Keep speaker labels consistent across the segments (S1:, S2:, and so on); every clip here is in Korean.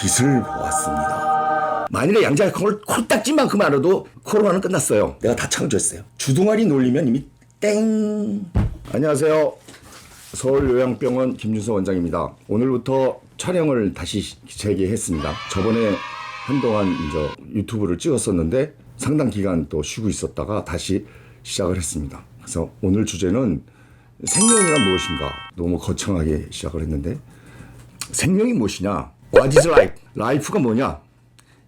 S1: 빛을 보았습니다. 만일에 양자의 콩을 콜딱지만큼 알아도 코로나는 끝났어요. 내가 다 창조했어요. 주둥아리 놀리면 이미 땡. 안녕하세요. 서울요양병원 김준서 원장입니다. 오늘부터 촬영을 다시 재개했습니다. 저번에 한동안 이제 유튜브를 찍었었는데 상당 기간 또 쉬고 있었다가 다시 시작을 했습니다. 그래서 오늘 주제는 생명이란 무엇인가 너무 거창하게 시작을 했는데 생명이 무엇이냐? What is life? 라이프가 뭐냐?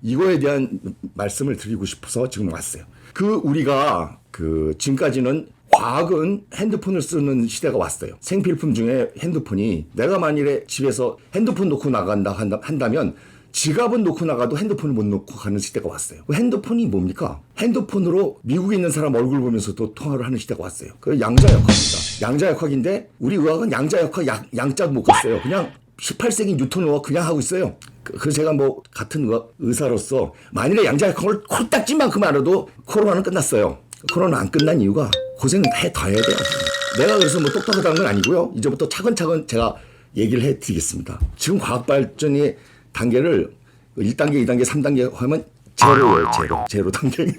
S1: 이거에 대한 말씀을 드리고 싶어서 지금 왔어요. 그 우리가 그 지금까지는 과학은 핸드폰을 쓰는 시대가 왔어요. 생필품 중에 핸드폰이 내가 만일에 집에서 핸드폰 놓고 나간다 한다, 한다면 지갑은 놓고 나가도 핸드폰을 못 놓고 가는 시대가 왔어요. 그 핸드폰이 뭡니까? 핸드폰으로 미국에 있는 사람 얼굴 보면서도 통화를 하는 시대가 왔어요. 그 양자역학입니다. 양자역학인데 우리 의학은 양자역학 양, 양자도 못 갔어요. 그냥 18세기 뉴턴 의학 그냥 하고 있어요. 그- 제가 뭐 같은 의사- 의사로서 만일에 양자역학을 콜딱지만큼 알아도 코로나는 끝났어요. 코로나 안 끝난 이유가 고생을 해더 해야 돼요. 내가 그래서 뭐 똑똑하다는 건 아니고요. 이제부터 차근차근 제가 얘기를 해 드리겠습니다. 지금 과학 발전의 단계를 1단계, 2단계, 3단계 하면 제로예요, 제로. 제로 단계.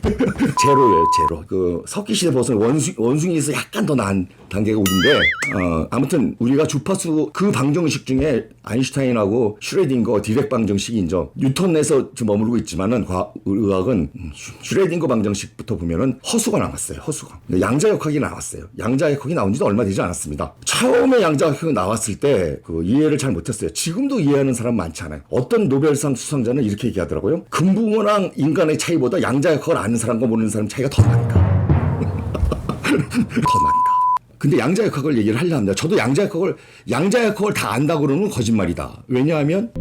S1: 제로예요, 제로. 그 석기 시대 벗은 원숭, 원숭이에서 약간 더 나은 단계가 우리인데, 어, 아무튼 우리가 주파수 그 방정식 중에 아인슈타인하고 슈레딩거 디렉 방정식이 이제 뉴턴에서 지금 머무르고 있지만은 과학, 의학은 음, 슈- 슈레딩거 방정식부터 보면은 허수가 나왔어요, 허수가. 양자역학이 나왔어요. 양자역학이 나온 지도 얼마 되지 않았습니다. 처음에 양자역학이 나왔을 때 그 이해를 잘 못했어요. 지금도 이해하는 사람 많지 않아요. 어떤 노벨상 수상자는 이렇게 얘기하더라고요. 금붕어랑 인간의 차이보다 양자역학을 아는 사람과 모르는 사람 차이가 더 많다. 더 많다. 근데 양자역학을 얘기를 하려 합니다. 저도 양자역학을 양자역학을 다 안다고 그러는 건 거짓말이다. 왜냐하면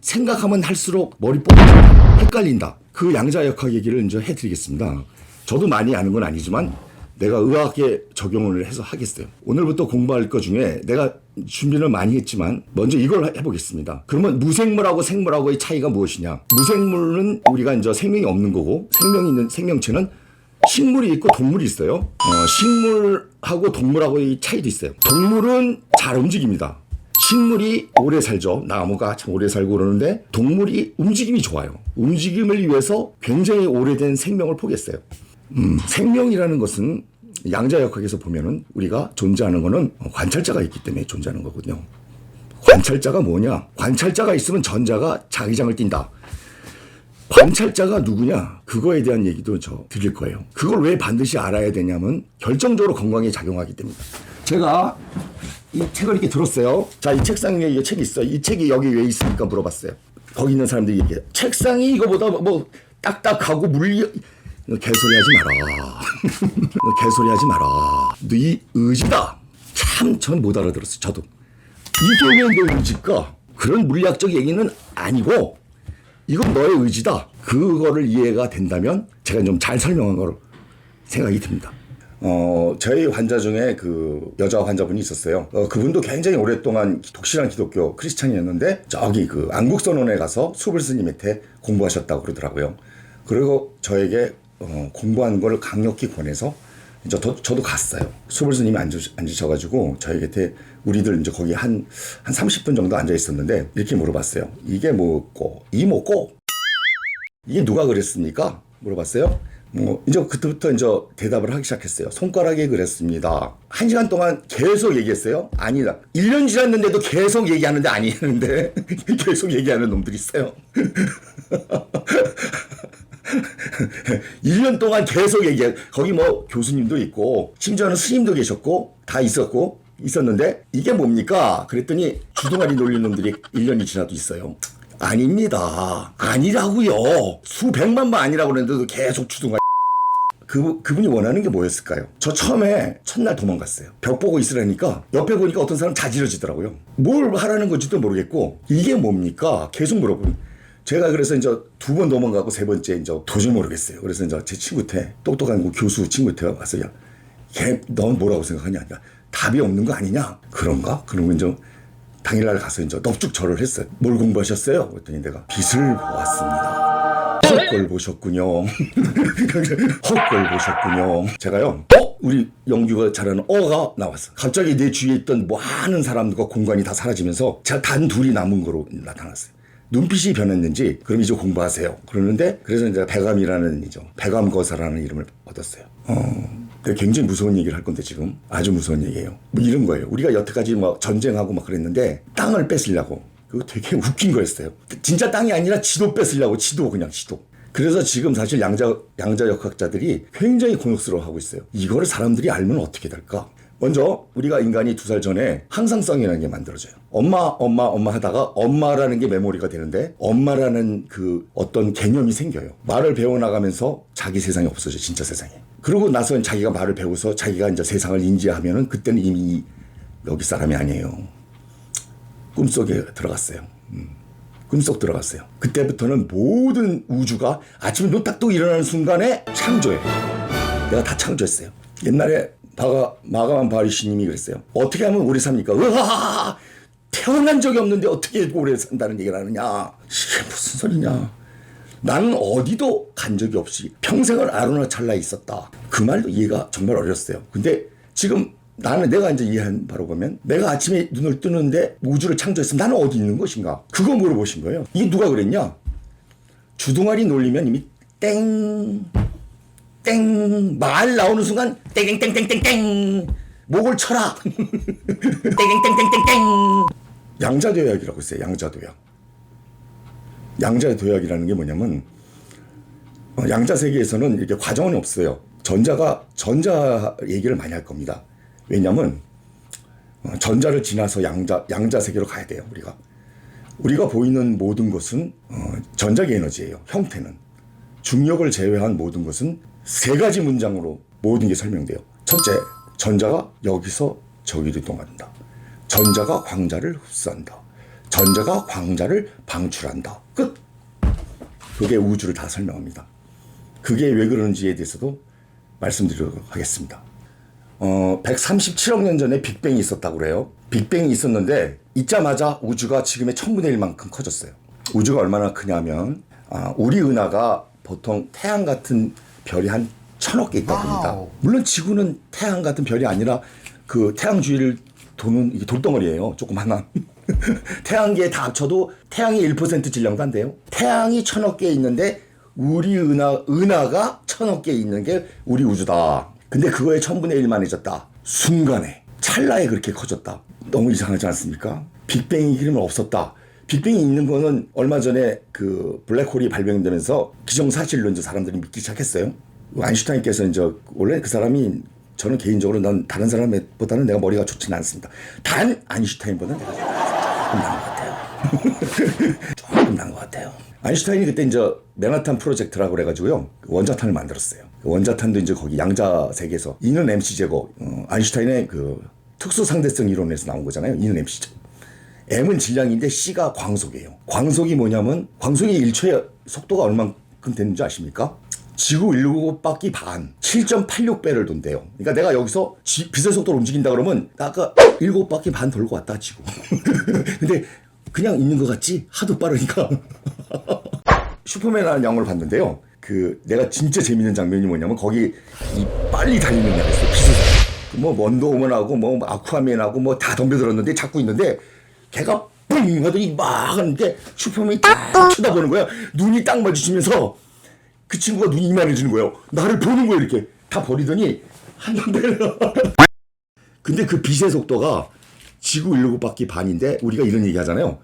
S1: 생각하면 할수록 머리 뽀개진다. 헷갈린다. 그 양자역학 얘기를 이제 해드리겠습니다. 저도 많이 아는 건 아니지만 내가 의학에 적용을 해서 하겠어요. 오늘부터 공부할 것 중에 내가 준비를 많이 했지만 먼저 이걸 해보겠습니다. 그러면 무생물하고 생물하고의 차이가 무엇이냐? 무생물은 우리가 이제 생명이 없는 거고 생명이 있는 생명체는 식물이 있고 동물이 있어요. 어, 식물하고 동물하고의 차이도 있어요. 동물은 잘 움직입니다. 식물이 오래 살죠. 나무가 참 오래 살고 그러는데 동물이 움직임이 좋아요. 움직임을 위해서 굉장히 오래된 생명을 포기했어요. 음, 생명이라는 것은 양자역학에서 보면은 우리가 존재하는 거는 관찰자가 있기 때문에 존재하는 거거든요. 관찰자가 뭐냐? 관찰자가 있으면 전자가 자기장을 띈다. 관찰자가 누구냐? 그거에 대한 얘기도 저 드릴 거예요. 그걸 왜 반드시 알아야 되냐면 결정적으로 건강에 작용하기 때문이다. 제가 이 책을 이렇게 들었어요. 자, 이 책상 위에 이 책이 있어. 이 책이 여기 왜 있습니까? 물어봤어요. 거기 있는 사람들이 얘기해. 책상이 이거보다 뭐 딱딱하고 물리 개소리 하지 마라. 개소리 하지 마라. 네 의지다. 참 전 못 알아들었어요. 저도. 이게 왜너 의지일까? 그런 물리학적 얘기는 아니고 이건 너의 의지다. 그거를 이해가 된다면 제가 좀 잘 설명한 거로 생각이 듭니다. 어, 저희 환자 중에 그 여자 환자분이 있었어요. 어, 그분도 굉장히 오랫동안 독실한 기독교 크리스찬이었는데 저기 그 안국선원에 가서 수불스님 밑에 공부하셨다고 그러더라고요. 그리고 저에게 어, 공부하는 거를 강력히 권해서 이제 저, 저 도 갔어요. 수불스님이 앉으, 앉으셔 가지고 저희 곁에 우리들 이제 거기 한, 한 30분 정도 앉아 있었는데 이렇게 물어봤어요. 이게 뭐고, 이 뭐고, 이게 누가 그랬습니까? 물어봤어요. 뭐 이제 그때부터 이제 대답을 하기 시작했어요. 손가락이 그랬습니다. 한 시간 동안 계속 얘기했어요. 아니다. 1년 지났는데도 계속 얘기하는데 아니는데 계속 얘기하는 놈들이 있어요. 1년 동안 계속 얘기해. 거기 뭐 교수님도 있고, 심지어는 스님도 계셨고, 다 있었고, 있었는데, 이게 뭡니까? 그랬더니 주둥아리 놀리는 놈들이 1년이 지나도 있어요. 아닙니다. 아니라고요. 수백만 번 아니라고 그랬는데도 계속 주둥아리. 그, 그분이 원하는 게 뭐였을까요? 저 처음에 첫날 도망갔어요. 벽 보고 있으라니까 옆에 보니까 어떤 사람 자지러지더라고요. 뭘 하라는 건지도 모르겠고 이게 뭡니까? 계속 물어보는. 제가 그래서 이제 두번 도망가고 세 번째 이제 도저히 모르겠어요. 그래서 이제 제 친구한테 똑똑한 그 교수 친구한테 와서 야, 걔 넌 뭐라고 생각하냐? 야, 답이 없는 거 아니냐? 그런가? 그러면 이제 당일날 가서 이제 넙죽 절을 했어요. 뭘 공부하셨어요? 그랬더니 내가 빛을 보았습니다. 헛걸 보셨군요. 헛걸 보셨군요. 제가요. 어? 우리 영규가 잘하는 어가 나왔어. 갑자기 내 주위에 있던 많은 사람들과 공간이 다 사라지면서 제가 단 둘이 남은 거로 나타났어요. 눈빛이 변했는지 그럼 이제 공부하세요. 그러는데 그래서 이제 배감이라는 이죠 배감 거사라는 이름을 얻었어요. 어, 근데 굉장히 무서운 얘기를 할 건데 지금 아주 무서운 얘기예요. 뭐 이런 거예요. 우리가 여태까지 막 전쟁하고 막 그랬는데 땅을 뺏으려고 그거 되게 웃긴 거였어요. 진짜 땅이 아니라 지도 뺏으려고 지도 그냥 지도. 그래서 지금 사실 양자 양자 역학자들이 굉장히 곤혹스러워하고 있어요. 이거를 사람들이 알면 어떻게 될까? 먼저 우리가 인간이 두 살 전에 항상성이라는 게 만들어져요. 엄마, 엄마, 엄마 하다가 엄마라는 게 메모리가 되는데 엄마라는 그 어떤 개념이 생겨요. 말을 배워나가면서 자기 세상이 없어져, 진짜 세상에. 그러고 나서 자기가 말을 배워서 자기가 이제 세상을 인지하면은 그때는 이미 여기 사람이 아니에요. 꿈속에 들어갔어요. 음. 꿈속 들어갔어요. 그때부터는 모든 우주가 아침에 눈딱 뜨고 일어나는 순간에 창조해요. 내가 다 창조했어요. 옛날에 바가 마가만 바리시님이 그랬어요. 어떻게 하면 오래 삽니까? 으아! 태어난 적이 없는데 어떻게 오래 산다는 얘기를 하느냐? 이게 무슨 소리냐? 나는 어디도 간 적이 없이 평생을 아로나 찰나에 있었다. 그 말도 이해가 정말 어렸어요. 근데 지금 나는 내가 이제 이해한 바로 보면 내가 아침에 눈을 뜨는데 우주를 창조했으면 나는 어디 있는 것인가? 그거 물어보신 거예요. 이게 누가 그랬냐? 주둥아리 놀리면 이미 땡, 땡, 말 나오는 순간 땡땡땡땡땡땡 목을 쳐라. 땡땡땡땡땡땡 양자도약이라고 있어요. 양자도약. 양자도약이라는 게 뭐냐면 어, 양자 세계에서는 이렇게 과정은 없어요. 전자가 전자 얘기를 많이 할 겁니다. 왜냐하면 어, 전자를 지나서 양자 양자 세계로 가야 돼요. 우리가 우리가 보이는 모든 것은 어, 전자기 에너지예요. 형태는 중력을 제외한 모든 것은 세 가지 문장으로 모든 게 설명돼요. 첫째, 전자가 여기서 저기로 이동한다. 전자가 광자를 흡수한다. 전자가 광자를 방출한다. 끝. 그게 우주를 다 설명합니다. 그게 왜 그러는지에 대해서도 말씀드리도록 하겠습니다. 어, 137억 년 전에 빅뱅이 있었다고 그래요. 빅뱅이 있었는데 있자마자 우주가 지금의 천분의 1만큼 커졌어요. 우주가 얼마나 크냐면 아, 우리 은하가 보통 태양 같은 별이 한 천억 개 있다고 합니다. 물론 지구는 태양 같은 별이 아니라 그 태양 주위를 도는 이게 돌덩어리예요. 조그마한. 태양계에 다 합쳐도 태양이 1% 질량도 안 돼요. 태양이 천억 개 있는데 우리 은하 은하가 천억 개 있는 게 우리 우주다. 근데 그거에 천분의 1만해졌다. 순간에 찰나에 그렇게 커졌다. 너무 이상하지 않습니까? 빅뱅이 그러면 없었다. 빅뱅이 있는 거는 얼마 전에 그 블랙홀이 발견되면서 기정사실로 이제 사람들이 믿기 시작했어요. 아인슈타인께서 이제 원래 그 사람이 저는 개인적으로 난 다른 사람보다는 내가 머리가 좋지는 않습니다. 단 아인슈타인보다는 내가 조금 나은 것 같아요. 조금 나은 것 같아요. 아인슈타인이 그때 이제 맨하탄 프로젝트라고 그래가지고요 그 원자탄을 만들었어요. 그 원자탄도 이제 거기 양자 세계에서 이는 MC 제곱 어, 아인슈타인의 그 특수 상대성 이론에서 나온 거잖아요. 이는 MC 제곱. M은 질량인데 C가 광속이에요. 광속이 뭐냐면 광속이 1초에 속도가 얼만큼 되는 줄 아십니까? 지구 7바퀴 반, 7.86배를 돈대요. 그러니까 내가 여기서 지, 빛의 속도로 움직인다 그러면 나 아까 7바퀴 반 돌고 왔다 지구. 근데 그냥 있는 것 같지? 하도 빠르니까. 슈퍼맨이라는 영화를 봤는데요. 그 내가 진짜 재밌는 장면이 뭐냐면 거기 이 빨리 달리는 애가 있어. 빛을 뭐 원더우먼하고 뭐 아쿠아맨하고 뭐 다 덤벼들었는데 잡고 있는데 걔가 뿡 하더니 막 하는데 슈퍼맨이 딱 쳐다보는 거야. 눈이 딱 마주치면서 그 친구가 눈이 이만해지는 거예요. 나를 보는 거예요 이렇게 다 버리더니 한 방대를 근데 그 빛의 속도가 지구 17바퀴 반인데 우리가 이런 얘기 하잖아요.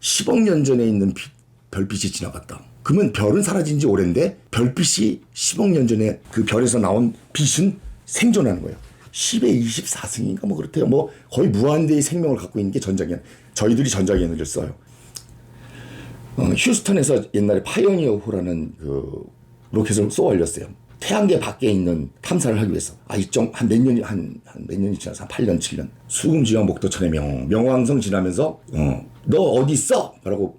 S1: 10억 년 전에 있는 빛, 별빛이 지나갔다. 그러면 별은 사라진 지 오랜데 별빛이 10억 년 전에 그 별에서 나온 빛은 생존하는 거예요. 10의 24승인가 뭐 그렇대요. 뭐 거의 무한대의 생명을 갖고 있는 게 전자기관. 저희들이 전자기관을 써요. 어, 휴스턴에서 옛날에 파이오니어호라는 그 로켓을 쏘아 올렸어요. 태양계 밖에 있는 탐사를 하기 위해서. 아, 이정 한몇 년이 한 한 몇 년이 지나서 한 8년, 7년. 수금지와 목도천의 명 명왕성 지나면서 어, 너 어디 있어? 라고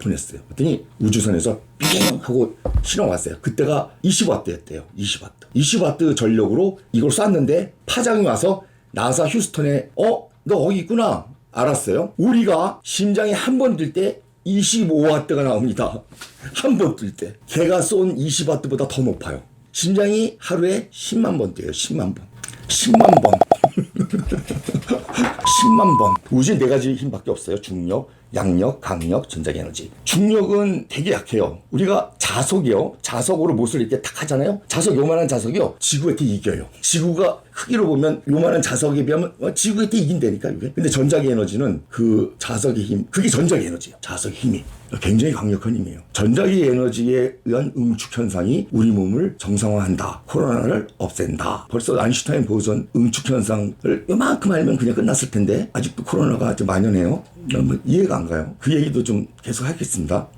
S1: 보냈어요. 그랬더니 우주선에서 삥 하고 신호 왔어요. 그때가 20와트였대요. 20와트. 20와트 전력으로 이걸 쐈는데 파장이 와서 나사 휴스턴에 어? 너 거기 있구나. 알았어요. 우리가 심장이 한번뛸때 25와트가 나옵니다. 한번뛸 때. 걔가 쏜 20와트보다 더 높아요. 심장이 하루에 10만 번 뛰어요. 10만 번. 10만 번. 10만 번. 우주에 네 가지 힘밖에 없어요. 중력, 양력, 강력, 전자에너지. 중력은 되게 약해요. 우리가 자석이요. 자석으로 못을 이렇게 탁 하잖아요. 자석 요만한 자석이요. 지구한테 이겨요. 지구가 크기로 보면 요만한 자석에 비하면 어, 지구한테 이긴다니까 이게. 근데 전자기 에너지는 그 자석의 힘, 그게 전자기 에너지예요. 자석의 힘이. 굉장히 강력한 힘이에요. 전자기 에너지에 의한 응축 현상이 우리 몸을 정상화한다. 코로나를 없앤다. 벌써 아인슈타인 보선 응축 현상 을 요만큼 알면 그냥 끝났을 텐데 아직도 코로나가 좀 만연해요. 너무 이해가 안 가요. 그 얘기도 좀 계속 하겠습니다.